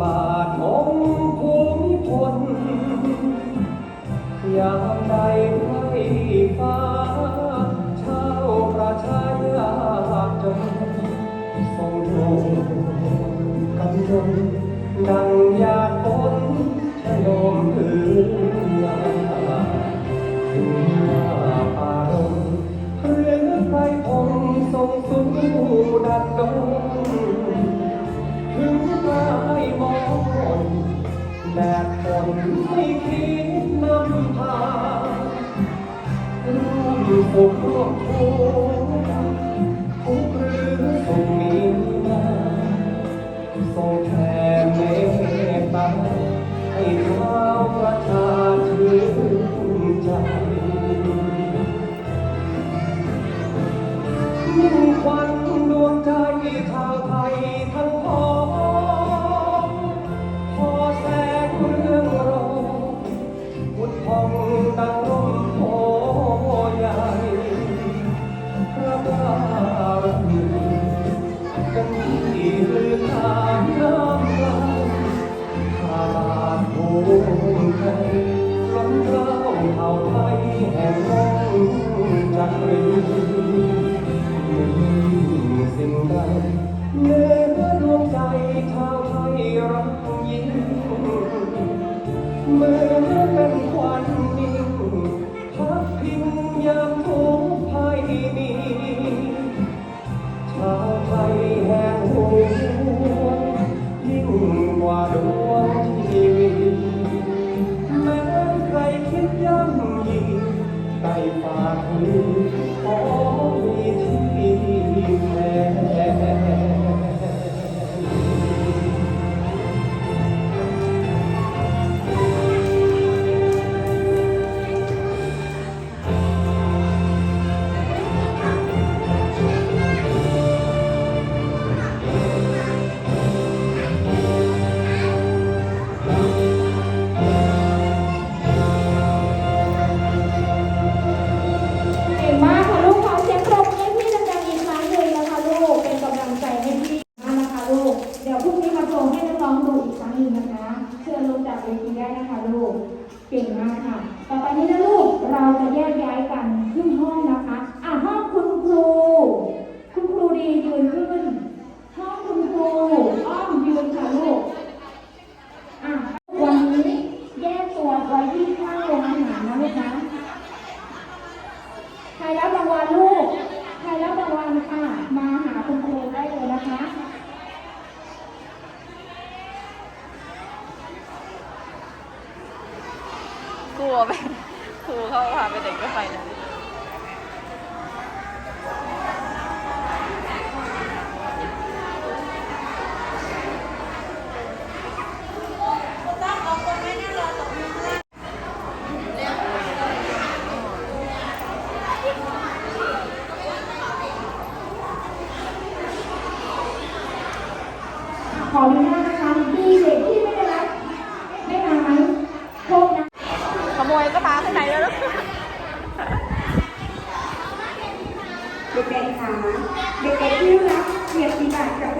บาทองภูมิพลยามใดไฟฟ้า เนื้อดวงใจชาวไทยรัยิงเมื่อเป็นควันนิ่งพักพิงยามทุกภัยมีชาวไยแห่งหวยิ่งกว่าดวงาพาไปเด็กก็ไปนะขออนุญาตนะคะมีเด็กที่ไม่ได้รับได้ไหมโทษนะขโมยก็พาขึ้นมา Yes, we.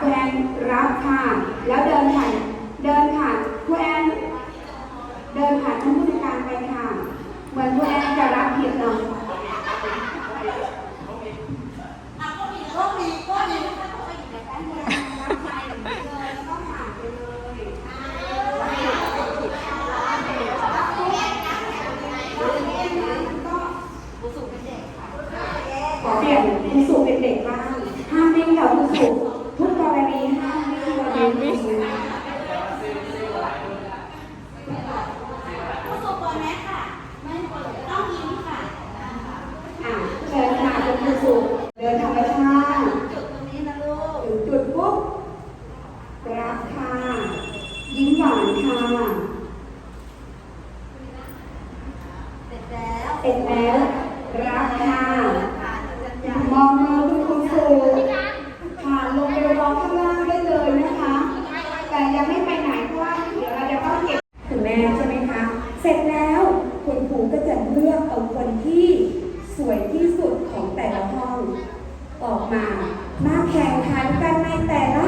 คุณแอนรับค่ะ แล้วเดินผ่านเดินค่ะคุณแอนเดินผ่านท่านผู้จัดการไปค่ะ เหมือนคุณแอนจะรับผิดเนาะขอเปลี่ยนคุณสุเป็นเด็กบ้างห้ามเล่นกับคุณสุ เสร็จแล้วรับค่ะมองมือคุณครูสุค่ะลงไปรอข้างล่างได้เลยนะคะ แต่ยังไม่ไปไหนเพราะว่าเดี๋ยวเราจะต้องเก็บคุณแม่ใช่ไหมคะ เสร็จแล้วคุณครูก็จะเลือกเอาคนที่สวยที่สุดของแต่ละห้อง ออกมามาแข่งขันกันในแต่ละ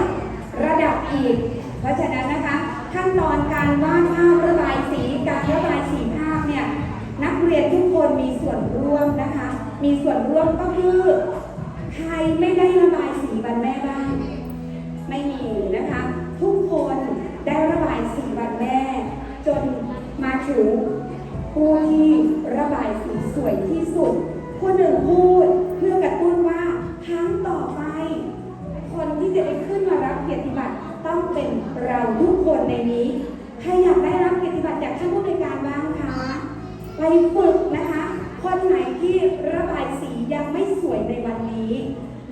ระดับอีก เพราะฉะนั้นนะคะขั้นตอนการวาดภาพระบายสีการระบายสีภาพเนี่ยนักเรียนทุกคนมีส่วนร่วมนะคะ มีส่วนร่วมก็คือใครไม่ได้ระบายสีวันแม่บ้าง ไม่มีนะคะ ทุกคนได้ระบายสีวันแม่ จนมาถึงผู้ที่ระบายสีสวยที่สุด ผู้หนึ่งพูดเพื่อกระตุ้นว่าครั้งต่อไป คนที่จะได้ขึ้นมารับเกียรติบัตรต้องเป็นเราทุกคนในนี้ ใครอยากได้รับเกียรติบัตรจากท่านผู้บริการบ้างคะ ไปฝึกนะคะ คนไหนที่ระบายสียังไม่สวยในวันนี้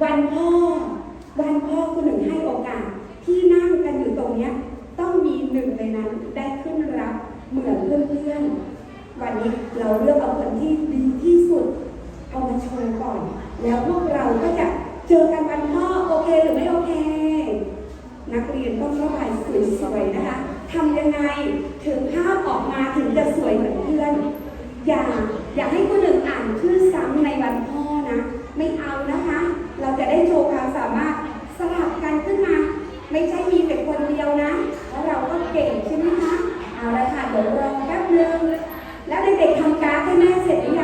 วันพ่อ วันพ่อคุณหนึ่งให้โอกาส ที่นั่งกันอยู่ตรงเนี้ยต้องมีหนึ่งในนั้นได้ขึ้นรับเหมือนเพื่อนๆ วันนี้เราเลือกเอาคนที่ดีที่สุด เอามาโชว์ก่อน แล้วพวกเราก็จะเจอกันวันพ่อโอเคหรือไม่โอเค นักเรียนต้องระบายสวยๆนะคะทำยังไงถึงภาพออกมาถึงจะสวยเหมือนเพื่อน อย่าอย่าให้คนอื่นอ่านชื่อซ้ำในวันพ่อนะ ไม่เอานะคะ เราจะได้โชว์ความสามารถสลับกันขึ้นมา ไม่ใช่มีแต่คนเดียวนะแล้วเราก็เก่งใช่ไหมคะเอาละค่ะเดี๋ยวรอแป๊บนึงแล้วเด็กๆทำการ์ดให้แม่เสร็จหรือ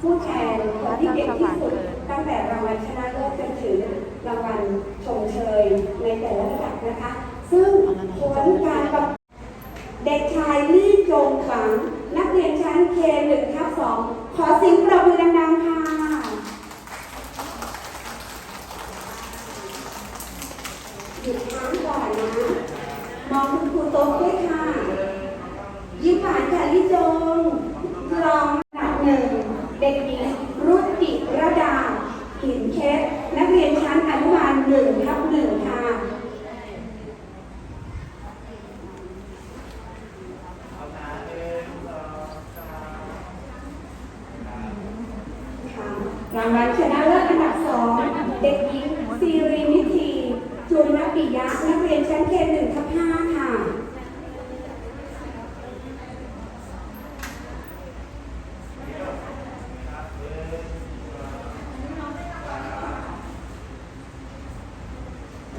ผู้แทนคนที่เก่งที่สุดตั้งแต่รางวัลชนะเลิศจนถึงรางวัลชมเชยในแต่ละระดับนะคะ ซึ่งผลการประเด็กชายลี่จงฝัง นักเรียนชั้นเคหนึ่งทับสองขอเสียงปรบมือดังๆค่ะหยุดค้างก่อนนะ มองคุณครูโต๊ะด้วยค่ะ ยิ้มหวานค่ะลี่จงรองอันดับหนึ่ง Thank you.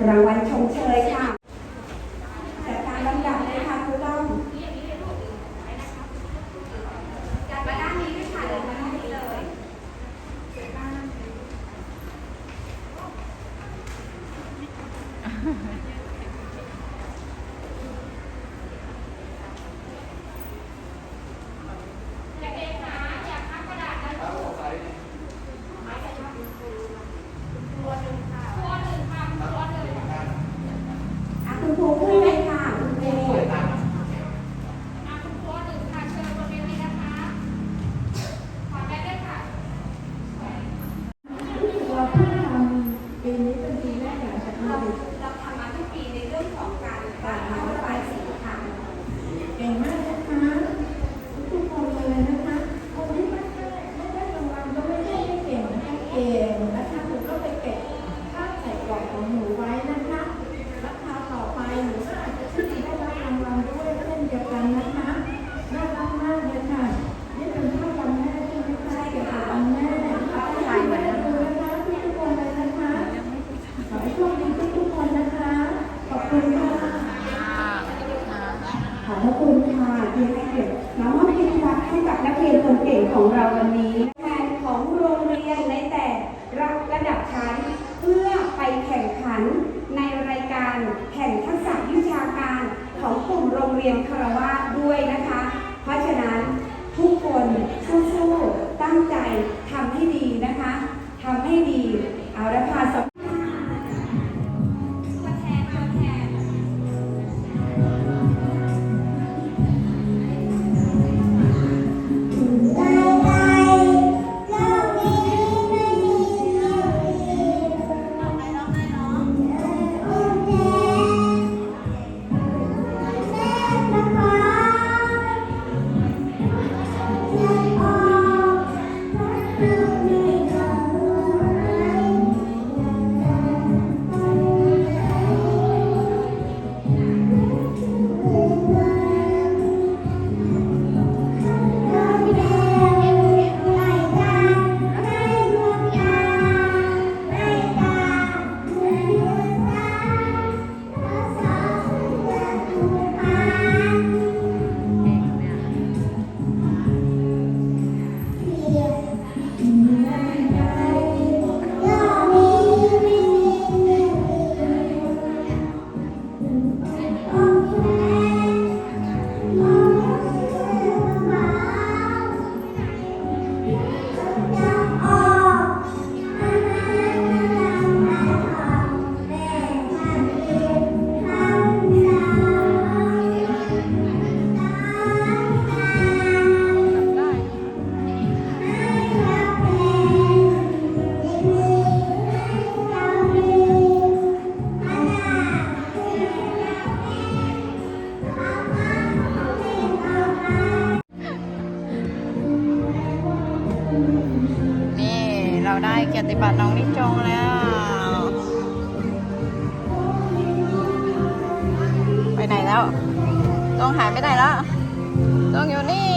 รางวัลชมเชยค่ะจัดการลำดับเลยค่ะครูต้อมจัดมาด้านนี้ด้วยค่ะเดินมาด้านนี้เลยอะคุณครูขึ้นเลยค่ะคุณครูเราทำมาทั้ง ขันในรายการแข่งทักษะวิชาการของกลุ่มโรงเรียนคารวะด้วยนะคะ เพราะฉะนั้นทุกคนสู้ๆตั้งใจทำให้ดีนะคะทำให้ดีเอาละค่ะ นี่เราได้เกียรติบัตรน้องนิจงแล้ว ไปไหนแล้ว ต้องหายไปไหนแล้ว ต้องอยู่นี่